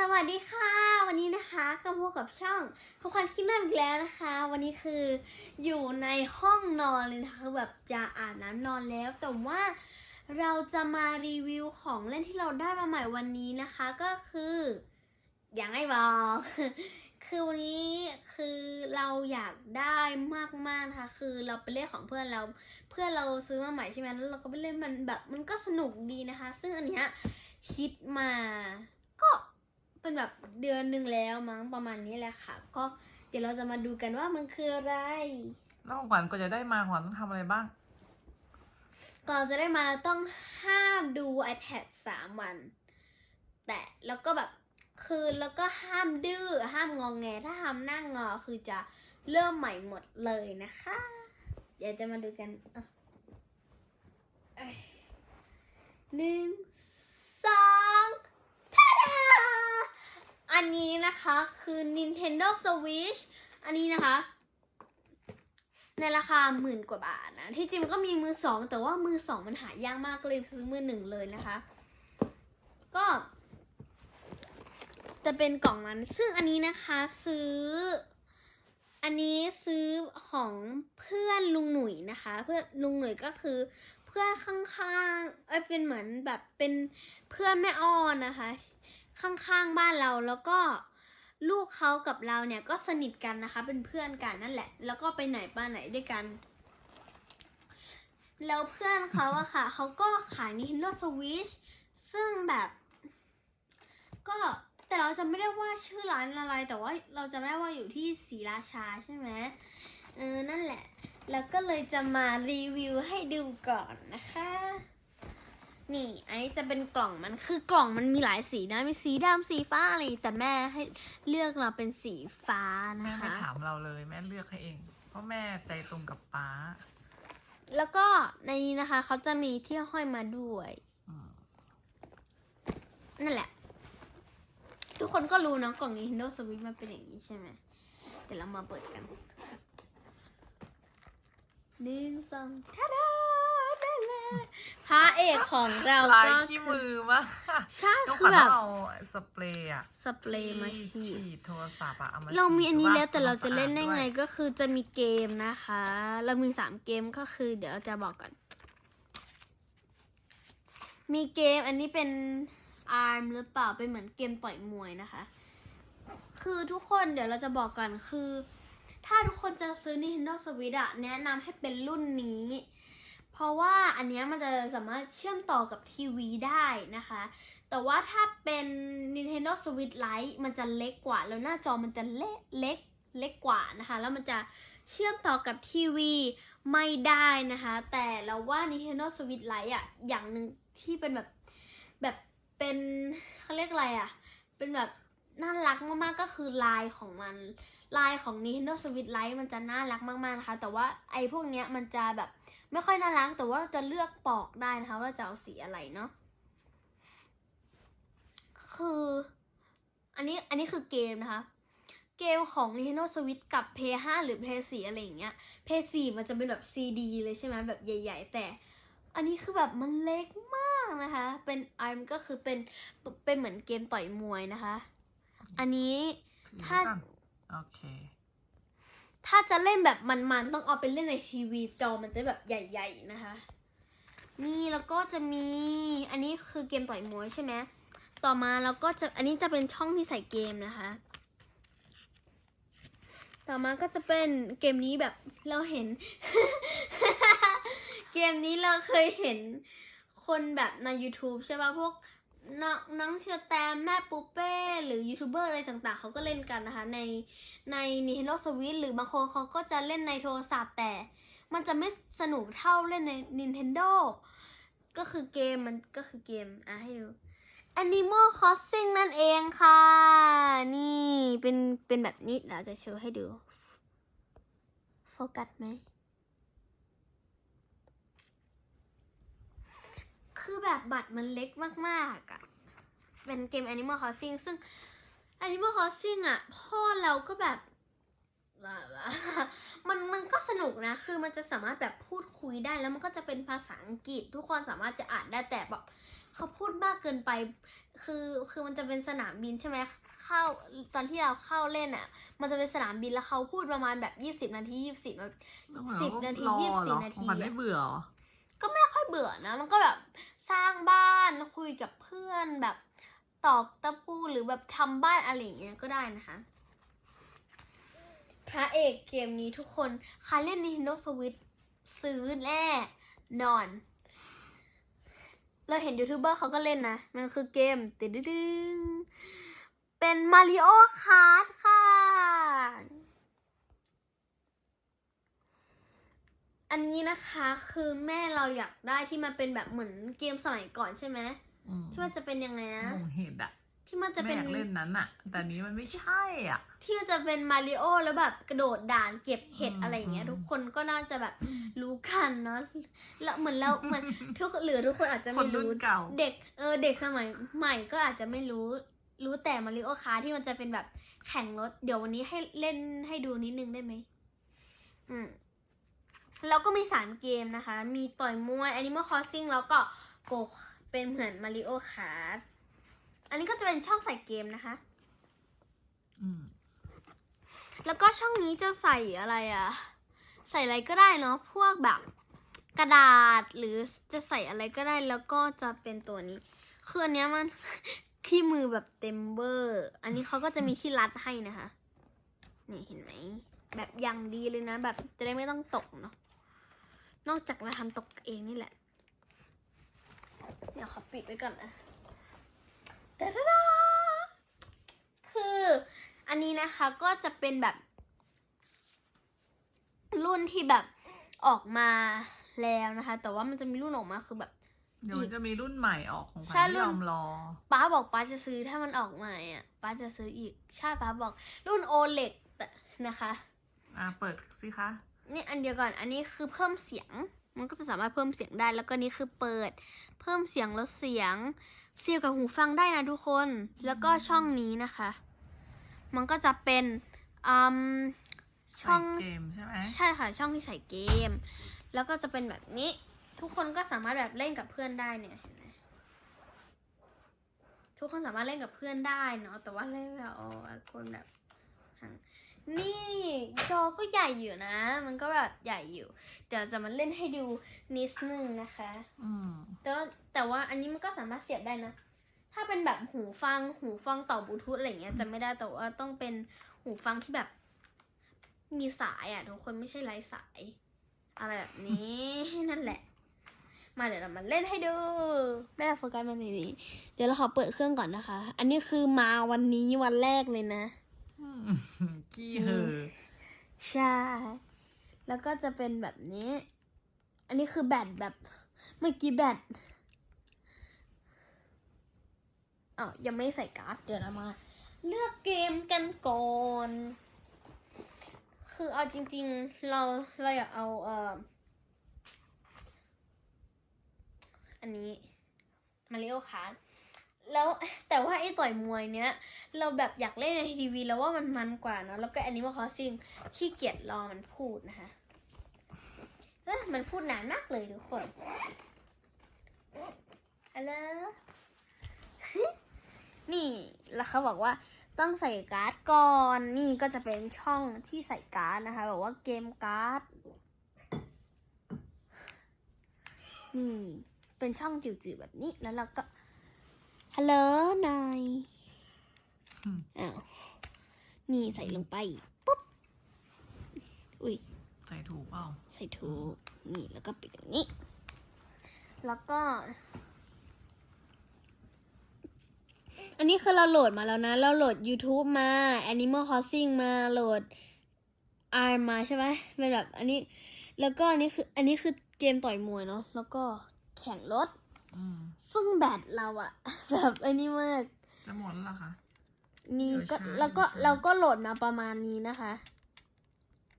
สวัสดีค่ะ วันนี้นะคะก็พบกับช่องของขวัญคิดนั่นอีกแล้วนะคะ วันนี้คืออยู่ในห้องนอนเลยนะคะแบบจะอาบน้ำนอนแล้ว แต่ว่าเราจะมารีวิวของเล่นที่เราได้มาใหม่วันนี้นะคะก็คืออย่างไม่บอก คือวันนี้คือเราอยากได้มากๆนะคะคือเราไปเล่นของเพื่อนเรา เพื่อนเราซื้อมาใหม่ใช่ไหมแล้วเราก็ไปเล่นมันแบบมันก็สนุกดีนะคะ ซึ่งอันเนี้ยคิดมาก็ เป็นแบบเดือนหนึ่งแล้วมั้งประมาณนี้แหละค่ะ ก็เดี๋ยวเราจะมาดูกันว่ามันคืออะไรแล้วของขวัญก็จะได้มาขวัญต้องทำอะไรบ้าง ก่อนจะได้มาเราต้องห้ามดู iPad 3วัน แต่แล้วก็แบบคือแล้วก็ห้ามดื้อห้ามงองแงถ้าห้ามนั่งงอคือจะเริ่มใหม่หมดเลยนะคะ เดี๋ยวจะมาดูกันอะเอ้ยหนึ่งสองท่าดา อันนี้นะคะคือ Nintendo Switch อันนี้นะคะ ในราคาหมื่นกว่าบาทนะ ที่จริงมันก็มีมือสอง แต่ว่ามือสองมันหายากมากก็เลยซื้อมือหนึ่งเลยนะคะ ก็ จะเป็นกล่องนั้นซึ่งอันนี้นะคะซื้อ อันนี้ซื้อของเพื่อนลุงหนุ่ยนะคะ เพื่อนลุงหนุ่ยก็คือเพื่อนข้างๆ เอ้ยเป็นเหมือนแบบเป็นเพื่อนแม่อ้อนนะคะ ข้างๆบ้านเราแล้วก็ลูกเขากับเราเนี่ยก็สนิทกันนะคะ เป็นเพื่อนกันนั่นแหละ แล้วก็ไปไหนมาไหนด้วยกัน แล้วเพื่อนเขาอะค่ะเขาก็ขาย Nintendo Switch ซึ่งแบบ ก็แต่เราจะไม่ได้ว่าชื่อร้านอะไร แต่ว่าเราจะไม่ได้ว่าอยู่ที่ศรีราชาใช่ไหมเออนั่นแหละ แล้วก็เลยจะมารีวิวให้ดูก่อนนะคะ นี่อันนี้จะเป็นกล่องมันคือกล่องมันมีหลายสีนะมีสีดำสีฟ้าอะไรแต่แม่ให้เลือกเราเป็นสีฟ้าแม่นะไม่คะ ถามเราเลยแม่เลือกให้เอง เพราะแม่ใจตรงกับป้าแล้วก็ในนี้นะคะเขาจะมีที่ห้อยมาด้วย อืมนั่นแหละ ทุกคนก็รู้เนอะกล่อง Nintendo Switch มันเป็นอย่างนี้ใช่ไหมเดี๋ยวเรามาเปิดกันหนึ่งสองท่าดาได้เลย พระเอกของเราลายก็ขี้คืมืออมากใช่ต้องคืขอวัญแบต้องบ เอาสเปรย์อะสเปรย์มาที่ฉีดฉีดโทรศัพท์อะเอามาเรามีอันนี้ฉีดแล้วแต่เราจะทำควมเล่นได้ไงสะอาก็คือจะมีเกมนะคะ เรามีสามเกมก็คือ เดี๋ยวเราจะบอกก่อน มีเกมอันนี้เป็น ARM หรือเปล่าเป็นเหมือนเกมต่อยมวยนะคะ คือทุกคนเดี๋ยวเราจะบอกก่อนคือ ถ้าทุกคนจะซื้อ Nintendo Switch อะแนะนำให้เป็นรุ่นนี้ เพราะว่าอันนี้มันจะสามารถเชื่อมต่อกับทีวีได้นะคะ แต่ว่าถ้าเป็น Nintendo Switch Lite มันจะเล็กกว่า แล้วหน้าจอมันจะเล็กเล็กเล็กกว่านะคะ แล้วมันจะเชื่อมต่อกับทีวีไม่ได้นะคะ แต่เราว่า Nintendo Switch Lite อะอย่างหนึ่งที่เป็นแบบแบบเป็นเขาเรียกอะไรอะเป็นแบบน่ารักมากๆก็คือลายของมัน ลายของ Nintendo Switch Lite มันจะน่ารักมากๆนะคะ แต่ว่าไอ้พวกเนี้ยมันจะแบบไม่ค่อยน่ารัก แต่ว่าเราจะเลือกปอกได้นะคะว่าเราจะเอาสีอะไรเนาะ คือ อันนี้อันนี้คือเกมนะคะ เกมของ Nintendo Switch กับ Play 5หรือ Play 4อะไรอย่างเงี้ย Play 4มันจะเป็นแบบ CD เลยใช่ไหมแบบใหญ่ ๆ แต่อันนี้คือแบบมันเล็กมากนะคะ เป็นไอันก็คือเป็นเป็นเหมือนเกมต่อยมวยนะคะ อันนี้ถ้าน โอเค ถ้าจะเล่นแบบมันๆ ต้องเอาไปเล่นในทีวีจอมันจะแบบใหญ่ ๆ นะคะ นี่แล้วก็จะมี อันนี้คือเกมต่อยมวยใช่ไหม ต่อมาเราก็จะ อันนี้จะเป็นช่องที่ใส่เกมนะคะ ต่อมาก็จะเป็นเกมนี้แบบเราเห็น เกมนี้เราเคยเห็นคนแบบใน YouTube ใช่ป่ะพวก น้องน้องเชอแตมแม่ปูเป้ หรือยูทูบเบอร์อะไรต่างๆ เขาก็เล่นกันนะคะ ในใน Nintendo Switch หรือบางคนเขาก็จะเล่นในโทรศัพท์แต่ มันจะไม่สนุกเท่าเล่นใน Nintendo ก็คือเกมมันก็คือเกม อะให้ดู Animal Crossing นั่นเองค่ะ นี่เป็นเป็นแบบนี้เราจะโชว์ให้ดู โฟกัสไหม คือ แบบบัตรมันเล็กมากๆอะ่ะ เป็นเกม Animal Crossing ซึ่ง Animal Crossing อะ พ่อเราก็แบบ มันมันก็สนุกนะ คือมันจะสามารถแบบพูดคุยได้แล้วมันก็จะเป็นภาษาอังกฤษ ทุกคนสามารถจะอ่านได้แต่แบบเขาพูดมากเกินไป คือคือมันจะเป็นสนามบินใช่ไหมเข้าตอนที่เราเข้าเล่นอะ มันจะเป็นสนามบินแล้วเขาพูดประมาณแบบยี่สิบนาทียี่สิบนสิบนาทียี่สิบนาทีไม่เบื่อ ก็ไม่ค่อยเบื่อนะ มันก็แบบสร้างบ้านคุยกับเพื่อนแบบตอกตะปูหรือแบบทำบ้านอะไรอย่างเงี้ยก็ได้นะคะ พระเอกเกมนี้ทุกคนใครเล่น Nintendo Switch ซื้อแน่นอน เราเห็นยูทูบเบอร์เขาก็เล่นนะ มันคือเกมติดดึงเป็นมาริโอคาร์ดค่ะ อันนี้นะคะคือแม่เราอยากได้ที่มันเป็นแบบเหมือนเกมสมัยก่อนใช่ไหมอืมที่มันจะเป็นยังไงนะงงเห็ดอะที่มันจะแม่เป็นอยากเล่นนั้นอะแต่นี้มันไม่ใช่อะ ที่มันจะเป็นมาริโอแล้วแบบกระโดดด่านเก็บเห็ดอืมอะไรอย่างเงี้ย อืม ทุกคนก็น่าจะแบบรู้กันเนาะแล้วเหมือนเราเหมือนทุกหรือทุกคนอาจจะคไม่นรุ่รู้นเก่า เด็กเออเด็กสมัยใหม่ก็อาจจะไม่รู้รู้แต่มาริโอคาร์ที่มันจะเป็นแบบแข่งรถ เดี๋ยววันนี้ให้เล่นให้ดูนิดนึงได้ไหมอืม แล้วก็มีสามเกมนะคะ มีต่อยมวย Animal Crossing แล้วก็โกเป็นเหมือนมาริโอคาร์อันนี้ก็จะเป็นช่องใส่เกมนะคะ อืม แล้วก็ช่องนี้จะใส่อะไรอะใส่อะไรก็ได้เนาะ พวกแบบกระดาษหรือจะใส่อะไรก็ได้แล้วก็จะเป็นตัวนี้ คืออันเนี้ยมันขี้มือแบบเต็มเบอร์ อันนี้เขาก็จะมีที่รัดให้นะคะ นี่เห็นไหม แบบอย่างดีเลยนะ แบบจะได้ไม่ต้องตกเนาะ นอกจากเราทำตกเองนี่แหละ เดี๋ยวขอปิดไว้ก่อนนะแต่ดาคืออันนี้นะคะก็จะเป็นแบบ รุ่นที่แบบออกมาแล้วนะคะ แต่ว่ามันจะมีรุ่นออกมาคือแบบ เดี๋ยวมันจะมีรุ่นใหม่ออกของขวัใช่ญรุ่ที่นยอมรอป้าบอกป้าจะซื้อถ้ามันออกมาอะป้าจะซื้ออีกใช่ป้าบอก รุ่นโอเล็กนะคะ อะเปิดสิคะ นี่อันเดียวก่อน อันนี้คือเพิ่มเสียง มันก็จะสามารถเพิ่มเสียงได้ แล้วก็นี่คือเปิด เพิ่มเสียงลดเสียง เสียบกับหูฟังได้นะทุกคน แล้วก็ช่องนี้นะคะ มันก็จะเป็นอืมช่องใส่เกมใช่ไหมใช่ค่ะช่องที่ใส่เกม แล้วก็จะเป็นแบบนี้ ทุกคนก็สามารถแบบเล่นกับเพื่อนได้เนี่ยเห็นไหมทุกคนสามารถเล่นกับเพื่อนได้เนาะแต่ว่าเล่นแบบโอ้คนแบบห่าง นี่จอก็ใหญ่อยู่นะ มันก็แบบใหญ่อยู่ เดี๋ยวจะมาเล่นให้ดูนิดนึงนะคะ อืมแต่ว่าแต่ว่าอันนี้มันก็สามารถเสียบได้นะ ถ้าเป็นแบบหูฟังหูฟังต่อบลูทูธอะไรอย่างเงี้ยจะไม่ได้แต่ว่าต้องเป็นหูฟังที่แบบ มีสายอะทุกคนไม่ใช่ไร้สาย อะไรแบบนี้ นั่นแหละ มาเดี๋ยวเรามาเล่นให้ดูแม่โฟกัสมาในนี้ เดี๋ยวเราขอเปิดเครื่องก่อนนะคะ อันนี้คือมาวันนี้วันแรกเลยนะอืม ขี้เหอใช่ แล้วก็จะเป็นแบบนี้ อันนี้คือแบตแบบเมื่อกี้แบตอ๋อยังไม่ใส่การ์ดเดี๋ยวเรามา เลือกเกมกันก่อน คือเอาจริง ๆ เราเราอยากเอาเอ่ออันนี้มาริโอคาร์ แล้วแต่ว่าไอ้ต่อยมวยเนี้ย เราแบบอยากเล่นในทีวีแล้วว่ามันมันกว่าเนอะแล้วก็ Animal Crossing ขี้เกียจรอมันพูดนะคะเอ้ยมันพูดนานมากเลยทุกคนฮัลโหลนี่แล้วเขาบอกว่าต้องใส่การ์ดก่อนนี่ก็จะเป็นช่องที่ใส่การ์ดนะคะบอกว่าเกมการ์ดนี่เป็นช่องจิ๋วๆแบบนี้แล้วเราก็ ฮัลโหลนายอืมอ้าวนี่ใส่ลงไปปุ๊บอุ้ยใส่ถูกเปล่าใส่ถูกนี่แล้วก็ปิดอย่างนี้ แล้วก็ อันนี้คือเราโหลดมาแล้วนะ เราโหลด YouTube มา Animal Crossing มาโหลด ARM มาใช่ไหมเป็นแบบอันนี้ แล้วก็อันนี้คือ อันนี้คือเกมต่อยมวยเนาะแล้วก็แข่งรถอืม ซึ่งแบตเราอะแบบอันนี้มากจะหมดแล้วเหรอคะ นี่เดี๋ยวก็ช้าแล้วก็เดี๋ยวช้า เราก็โหลดมาประมาณนี้นะคะ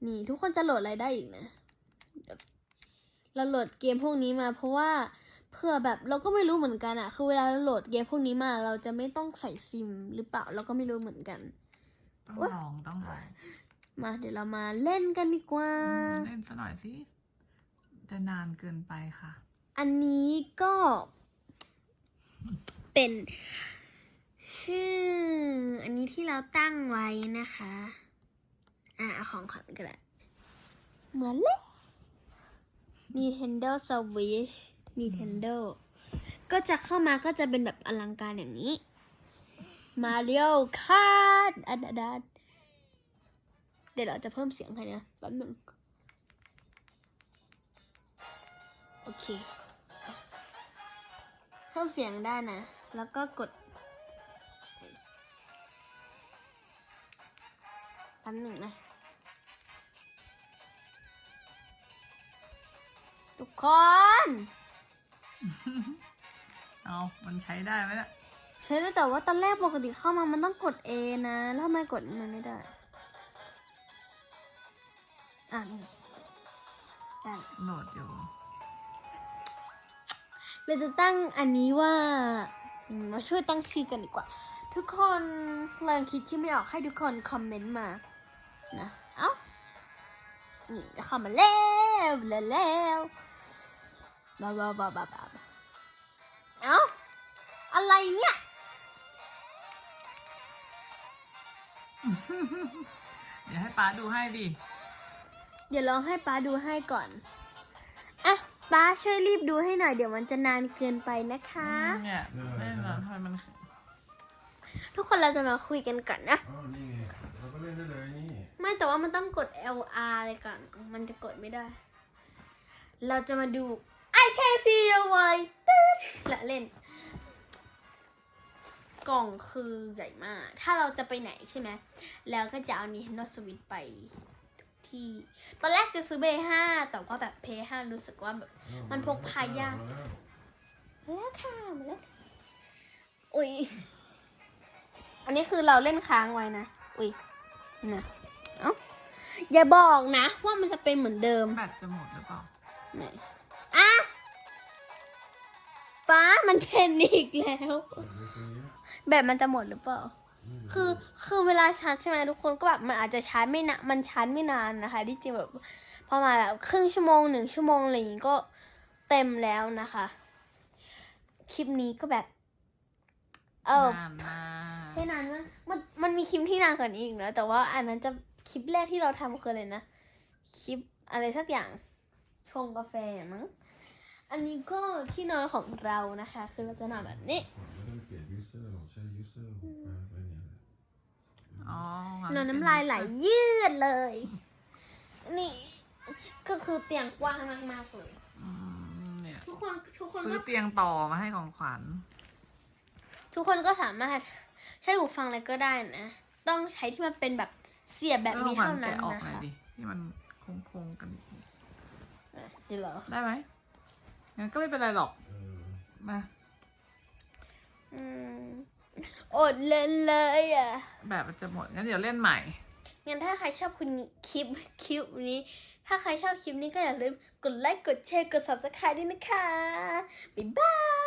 นี่ทุกคนจะโหลดอะไรได้อีกนะแบบเราโหลดเกมพวกนี้มาเพราะว่าเพื่อแบบเราก็ไม่รู้เหมือนกันอะคือเวลาเราโหลดเกมพวกนี้มา เราจะไม่ต้องใส่ซิมหรือเปล่าเราก็ไม่รู้เหมือนกัน ต้องอุ๊ยลองต้องลองมาเดี๋ยวเรามาเล่นกันดีกว่า อืมเล่นซะหน่อยสิจะนานเกินไปค่ะ อันนี้ก็เป็นชื่อ อันนี้ที่เราตั้งไว้นะคะ อะเอาของขวัญก็ได้เหมือนเลย Nintendo Switch Nintendo ก็จะเข้ามาก็จะเป็นแบบอลังการอย่างนี้ Mario Kart อันดัดเดี๋ยวเราจะเพิ่มเสียงให้นะแป๊บหนึ่งโอเค พิ่มเสียงได้นะ แล้วก็กดแป๊บหนึ่งนะ ทุกคน เอา มันใช้ได้ไหมล่ะ ใช่ด้วยแต่ว่าตอนแรกปกติเข้ามามันต้องกด A นะ แล้วทำไมกดมันไม่ได้ อะนี่ได้ละโหลดอยู่ เราจะตั้งอันนี้ว่าอืมมาช่วยตั้งชื่อกันดีกว่า ทุกคนลองคิดชื่อไม่ออกให้ทุกคนคอมเมนต์มานะเอ้านี่เข้ามาแล้วแล้วแล้วบ้าบ้าบ้าบ้าบ้าเอ้าอะไรเนี่ยเดี๋ยวให้ป้าดูให้ดิ เดี๋ยวลองให้ป้าดูให้ก่อนอะ ป้าช่วยรีบดูให้หน่อยเดี๋ยวมันจะนานเกินไปนะคะ เนี่ยแน่นอนทำไมมันทุกคนเราจะมาคุยกันก่อนนะ อ๋อนี่ไงเราก็เล่นได้เลยนี่ไม่แต่ว่ามันต้องกด LR เลยก่อน มันจะกดไม่ได้ เราจะมาดู I can see your way ตึ๊ดและเล่น กล่องคือใหญ่มาก ถ้าเราจะไปไหนใช่ไหม แล้วก็จะเอา Nintendo Switch ไป ทุกที่ตอนแรกจะซื้อ Play 5แต่ว่าแบบ Play 5รู้สึกว่าแบบมันพกพายากมแล้วมาแล้วค่ะมาแล้วค่ะอุ้ยอันนี้คือเราเล่นค้างไว้นะอุ้ยนะเอ้าอย่าบอกนะ ว่ามันจะเป็นเหมือนเดิมแบตจะหมดหรือเปล่าไหนอะป้ามันเป็นอีกแล้วเปิดเลยตรงนี้แบบมันจะหมดหรือเปล่าอืม คือคือเวลาชาร์จใช่ไหมทุกคนก็แบบมันอาจจะชาร์จไม่นานมันชาร์จไม่นานนะคะที่จริงแบบประมาณแบบครึ่งชั่วโมงหนึ่งชั่วโมงอะไรอย่างงี้ก็เต็มแล้วนะคะ คลิปนี้ก็แบบ เออนานมากใช่นานมากมันมันมีคลิปที่นานกว่านี้อีกนะแต่ว่าอันนั้นจะคลิปแรกที่เราทำคืออะไรนะคลิปอะไรสักอย่างชงกาแฟมั้งอันนี้ก็ที่นอนของเรานะคะ คือเราจะนอนแบบนี้ไม่ต้ องเปลี่ยนยูเซอร์หรอกใช้ยูเซอร์ของป้าไปเนี่ยแหละอ๋อนอนน้ำลายไหลยืดเลย นี่ ก็คือเตียงกว้างมากๆเลยอืมเนี่ยทุกคนทุกคนซื้ก็อเตียงต่อมาให้ของขวัญ ทุกคนก็สามารถใช้หูฟังอะไรก็ได้นะ ต้องใช้ที่มันเป็นแบบเสียบแบบนี้ออขวัญเท่านั้นแกะออกนะหน่อยคะดิที่มันโค้งๆกัน อะเดี๋ยวเหรอได้ไหมงั้นก็ไม่เป็นไรหรอกเออมา อืม อดเล่นเลยอะ แบบมันจะหมดงั้นเดี๋ยวเล่นใหม่ งั้นถ้าใครชอบคุณคลิปคลิปนี้ ถ้าใครชอบคลิปนี้ก็อย่าลืมกดไลค์ กดแชร์ กด subscribe ด้วยนะคะ บ๊ายบาย